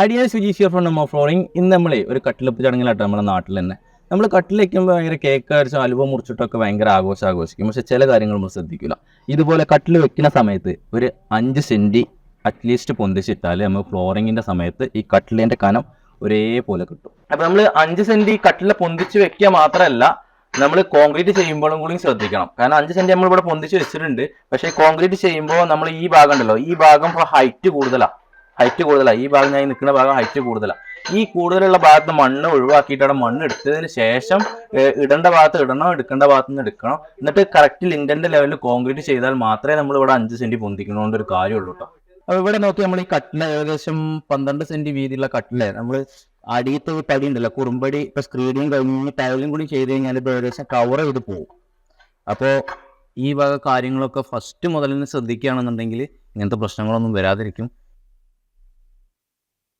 അടിയാൻ സുജീഷിയ from നമ്മ flooring ഇന്ന് നമ്മളെ ഒരു കട്ടിലെപ്പ് ചടങ്ങിലാട്ടോ നമ്മുടെ നാട്ടിൽ തന്നെ. നമ്മൾ കട്ടിൽ വയ്ക്കുമ്പോൾ ഭയങ്കര കേക്ക് അടിച്ച് അലുവ മുറിച്ചിട്ടൊക്കെ ഭയങ്കര ആഘോഷം ആഘോഷിക്കും. പക്ഷെ ചില കാര്യങ്ങൾ നമ്മൾ ശ്രദ്ധിക്കില്ല ഇതുപോലെ കട്ടിൽ വെക്കുന്ന സമയത്ത് ഒരു അഞ്ച് സെന്റി അറ്റ്ലീസ്റ്റ് പൊന്തിച്ചിട്ടാൽ നമ്മൾ ഫ്ലോറിങ്ങിന്റെ സമയത്ത് ഈ കട്ടിലിന്റെ കനം ഒരേപോലെ കിട്ടും. അപ്പം നമ്മൾ അഞ്ച് സെന്റ് കട്ടിൽ പൊന്തിച്ച് വെക്കുക മാത്രമല്ല നമ്മൾ കോൺക്രീറ്റ് ചെയ്യുമ്പോഴും കൂടി ശ്രദ്ധിക്കണം. കാരണം അഞ്ച് സെന്റ് നമ്മൾ ഇവിടെ പൊന്തിച്ച് വെച്ചിട്ടുണ്ട്. പക്ഷേ കോൺക്രീറ്റ് ചെയ്യുമ്പോൾ നമ്മൾ ഈ ഭാഗം ഉണ്ടല്ലോ ഈ ഭാഗം ഹൈറ്റ് കൂടുതലാണ് ഹൈറ്റ് കൂടുതലാണ് ഈ ഭാഗം ഞാൻ നിൽക്കുന്ന ഭാഗം ഹൈറ്റ് കൂടുതലാണ് ഈ കൂടുതലുള്ള ഭാഗത്ത് മണ്ണ് ഒഴിവാക്കിയിട്ടാണ് മണ്ണ് എടുത്തതിന് ശേഷം ഇടേണ്ട ഭാഗത്ത് ഇടണം എടുക്കേണ്ട ഭാഗത്ത് നിന്ന് എടുക്കണം? എന്നിട്ട് കറക്റ്റ് ലിൻഡന്റെ ലെവലിൽ കോൺക്രീറ്റ് ചെയ്താൽ മാത്രമേ നമ്മൾ ഇവിടെ അഞ്ച് സെന്റ് പൊന്തിക്കണോണ്ട് ഒരു കാര്യമുള്ളൂ കേട്ടോ അപ്പൊ ഇവിടെ നോക്കി നമ്മൾ ഈ കട്ടിന് ഏകദേശം പന്ത്രണ്ട് സെന്റ് വീതിയുള്ള കട്ടിലെ. നമ്മൾ അടിയത്ത് തടി ഉണ്ടല്ലോ. കുറുമ്പടി ഇപ്പൊ സ്ക്രീനിങ് കഴിഞ്ഞ് ടൈലും കൂടി ചെയ്ത് കഴിഞ്ഞാൽ ഇപ്പൊ ഏകദേശം കവർ ചെയ്ത് പോകും അപ്പോൾ ഈ വക കാര്യങ്ങളൊക്കെ ഫസ്റ്റ് മുതൽ ശ്രദ്ധിക്കുകയാണെന്നുണ്ടെങ്കിൽ ഇങ്ങനത്തെ പ്രശ്നങ്ങളൊന്നും വരാതിരിക്കും.